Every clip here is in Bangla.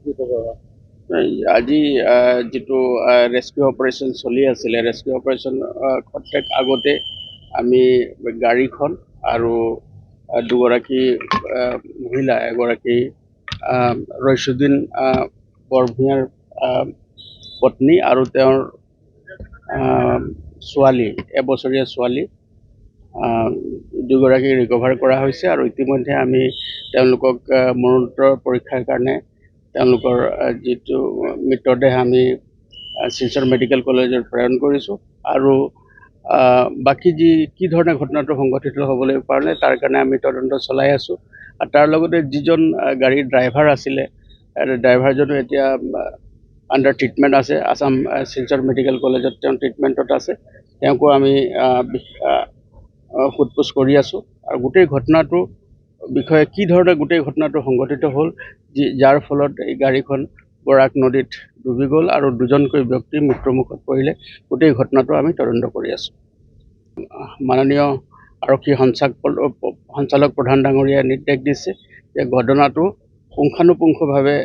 আজি যিটো ৰেস্কিউ অপাৰেশ্যন চলি আছিলে ৰেস্কিউ অপাৰেশ্যন ক্ষেত্ৰত আগতে আমি গাড়ীখন আৰু দুগৰাকী মহিলা, এগৰাকী ৰইচুদ্দিন বৰভূঞাৰ পত্নী আৰু তেওঁৰ ছোৱালী, এবছৰীয়া ছোৱালী দুগৰাকী ৰিকভাৰ কৰা হৈছে আৰু ইতিমধ্যে আমি তেওঁলোকক মৰণোত্তৰ পৰীক্ষাৰ কাৰণে তেওঁলোকৰ যিটো মৃতদেহ আমি শিলচৰ মেডিকেল কলেজত প্ৰেৰণ কৰিছোঁ আৰু বাকী যি কি ধৰণে ঘটনাটো সংঘটিত হ'বলৈ পাৰে তাৰ কাৰণে আমি তদন্ত চলাই আছোঁ। আৰু তাৰ লগতে যিজন গাড়ীৰ ড্ৰাইভাৰ আছিলে ড্ৰাইভাৰজনো এতিয়া আণ্ডাৰ ট্ৰিটমেণ্ট আছে। আছাম শিলচৰ মেডিকেল কলেজত তেওঁ ট্ৰিটমেণ্টত আছে। তেওঁকো আমি আহ, সোধ-পোছ কৰি আছোঁ। আৰু গোটেই ঘটনাটোৰ বিষয়ে কি ধৰণে গোটেই ঘটনাটো সংঘটিত হ'ল, যি যাৰ ফলত এই গাড়ীখন বৰাক নদীত ডুবি গ'ল আৰু দুজনকৈ ব্যক্তি মৃত্যুমুখত পৰিলে, গোটেই ঘটনাটো আমি তদন্ত কৰি আছোঁ। মাননীয় আৰক্ষী সঞ্চালক সঞ্চালক প্ৰধান ডাঙৰীয়াই নিৰ্দেশ দিছে যে ঘটনাটো পুংখানুপুংখভাৱে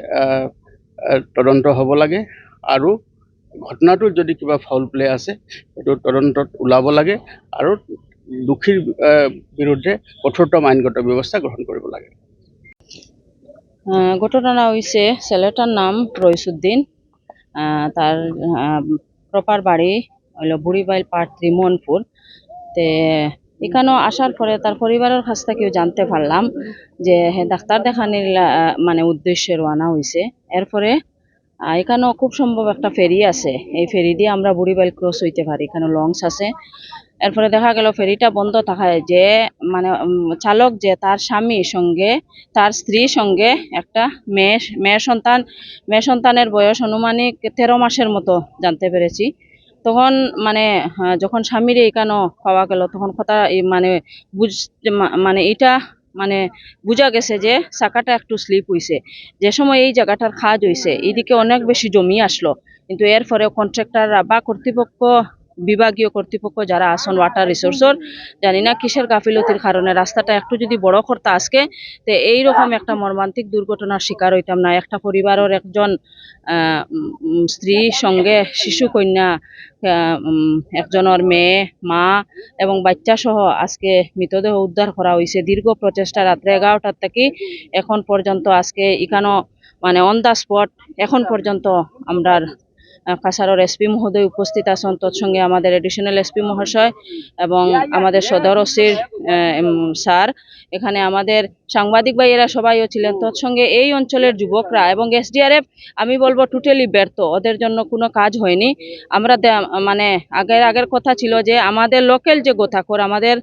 তদন্ত হ'ব লাগে আৰু ঘটনাটোত যদি কিবা ফাউল প্লে আছে, সেইটো তদন্তত ওলাব লাগে আৰু দোষীৰ বিৰুদ্ধে কঠোৰতম আইনগত ব্যৱস্থা গ্ৰহণ কৰিব লাগে। ঘটনা হয়েছে ছেলেটার নাম রইসুদ্দিন তার প্রপার বাড়ি হলো বুড়িবাইল পার্ট ত্রিমোহনপুর তে এখানেও আসার পরে তার পরিবারের কাছ থেকেও জানতে পারলাম যে ডাক্তার দেখানির মানে উদ্দেশ্যে রওনা হয়েছে এরপরে এখানেও খুব সম্ভব একটা ফেরি আছে। এই ফেরি দিয়ে আমরা বুড়িবাইল ক্রস হইতে পারি। এখানে লঞ্চ আছে। এরপরে দেখা গেল ফেরিটা বন্ধ থাকায় যে মানে চালক যে, তার স্বামীর সঙ্গে, তার স্ত্রীর সঙ্গে একটা মেয়ে মেয়ে সন্তান, মেয়ে সন্তানের বয়স আনুমানিক তেরো মাসের মতো জানতে পেরেছি। তখন মানে যখন স্বামীর এইখানো পাওয়া গেল, তখন কথা মানে বুঝ মানে এটা মানে বোঝা গেছে যে চাকাটা একটু স্লিপ হইছে। যে সময় এই জায়গাটার খাজ হইছে এদিকে অনেক বেশি জমি আসলো। কিন্তু এর ফলে কন্ট্রাক্টাররা বা কর্তৃপক্ষ বিভাগীয় কর্তৃপক্ষ যারা আসন ওয়াটার রিসোর্সর জানি না কিসের গাফিলতির কারণে, রাস্তাটা একটু যদি বড় করতে আজকে, তো এইরকম একটা মর্মান্তিক দুর্ঘটনার শিকার হইতাম না। একটা পরিবারের একজন স্ত্রী সঙ্গে শিশু কন্যা একজনের মেয়ে, মা এবং বাচ্চা সহ আজকে মৃতদেহ উদ্ধার করা হয়েছে দীর্ঘ প্রচেষ্টা, রাত্রে এগারোটার থেকে এখন পর্যন্ত আজকে এখানেও মানে অন দ্য স্পট এখন পর্যন্ত আমরা কাছাড়ের এসপি মহোদয় উপস্থিত আছেন, তৎসঙ্গে আমাদের এডিশনাল এসপি মহাশয় এবং আমাদের সদর ওসির স্যার। এখানে আমাদের সাংবাদিক ভাইয়েরা সবাইও ছিলেন। তৎসঙ্গে এই অঞ্চলের যুবকরা এবং এসডিআরএফ, আমি বলব টোটালি ব্যর্থ। ওদের জন্য কোনো কাজ হয়নি। আমরা মানে আগের আগের কথা ছিল যে আমাদের লোকাল যে গোথাখোর, আমাদের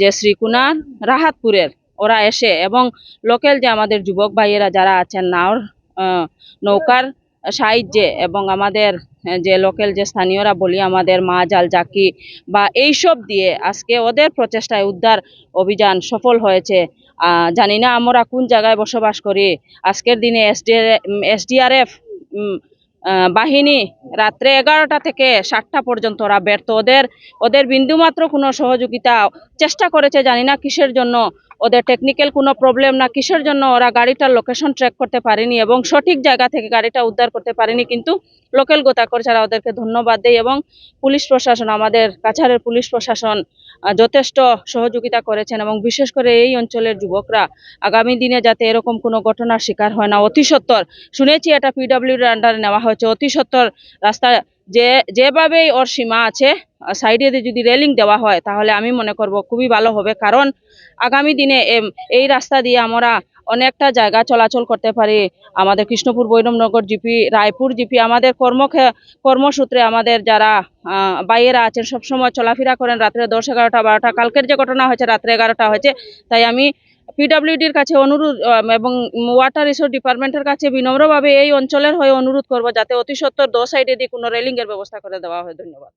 যে শ্রীকুনার রাহাতপুরের, ওরা এসে এবং লোকাল যে আমাদের যুবক ভাইয়েরা যারা আছেন, নাওর নৌকার সাহায্যে এবং আমাদের যে লোকাল যে স্থানীয়রা বলি, আমাদের মা জাল জাকি বা এইসব দিয়ে আজকে ওদের প্রচেষ্টায় উদ্ধার অভিযান সফল হয়েছে। জানি না আমরা কোন জায়গায় বসবাস করি। আজকের দিনে এসডি বাহিনী রাত্রে এগারোটা থেকে সাতটা পর্যন্ত ওরা ব্যর্থ। ওদের ওদের বিন্দুমাত্র কোনো সহযোগিতা, চেষ্টা করেছে জানি না কিসের জন্য। ওদের টেকনিক্যাল কোনো প্রবলেম না, কিসের জন্য ওরা গাড়িটার লোকেশন ট্র্যাক করতে পারেনি এবং সঠিক জায়গা থেকে গাড়িটা উদ্ধার করতে পারেনি, কিন্তু লোকাল গোতাকর ছাড়া ওদেরকে ধন্যবাদ দেয় এবং পুলিশ প্রশাসন, আমাদের কাছাড়ের পুলিশ প্রশাসন যথেষ্ট সহযোগিতা করেছেন এবং বিশেষ করে এই অঞ্চলের যুবকরা আগামী দিনে যাতে এরকম কোনো ঘটনার শিকার হয় না, অতি সত্বর শুনেছি এটা পিডব্লিউডির আন্ডারে নেওয়া হয়েছে, অতি সত্বর রাস্তা যে, যেভাবেই ওর সীমা আছে সাইডে যদি রেলিং দেওয়া হয়, তাহলে আমি মনে করব খুবই ভালো হবে। কারণ আগামী দিনে এই রাস্তা দিয়ে আমরা অনেকটা জায়গা চলাচল করতে পারি। আমাদের কৃষ্ণপুর বৈরমনগর জিপি রায়পুর জিপি আমাদের কর্ম কর্মসূত্রে আমাদের যারা বাইয়েরা আছেন, সবসময় চলাফেরা করেন। রাত্রে দশ এগারোটা বারোটা, কালকের যে ঘটনা হয়েছে, রাত্রে এগারোটা হয়েছে। তাই আমি পিডব্লিউডির কাছে অনুরোধ এবং ওয়াটার রিসোর্স ডিপার্টমেন্টের কাছে বিনম্রভাবে এই অঞ্চলের হয়ে অনুরোধ করব, যাতে অতি সত্বর দশ সাইডে দিয়ে কোনো রেলিংয়ের ব্যবস্থা করে দেওয়া হয়। ধন্যবাদ।